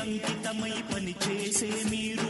అంకితమై పనిచేసే మీరు.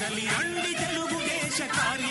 పగలి అండి తెలుగు దేశ కార్య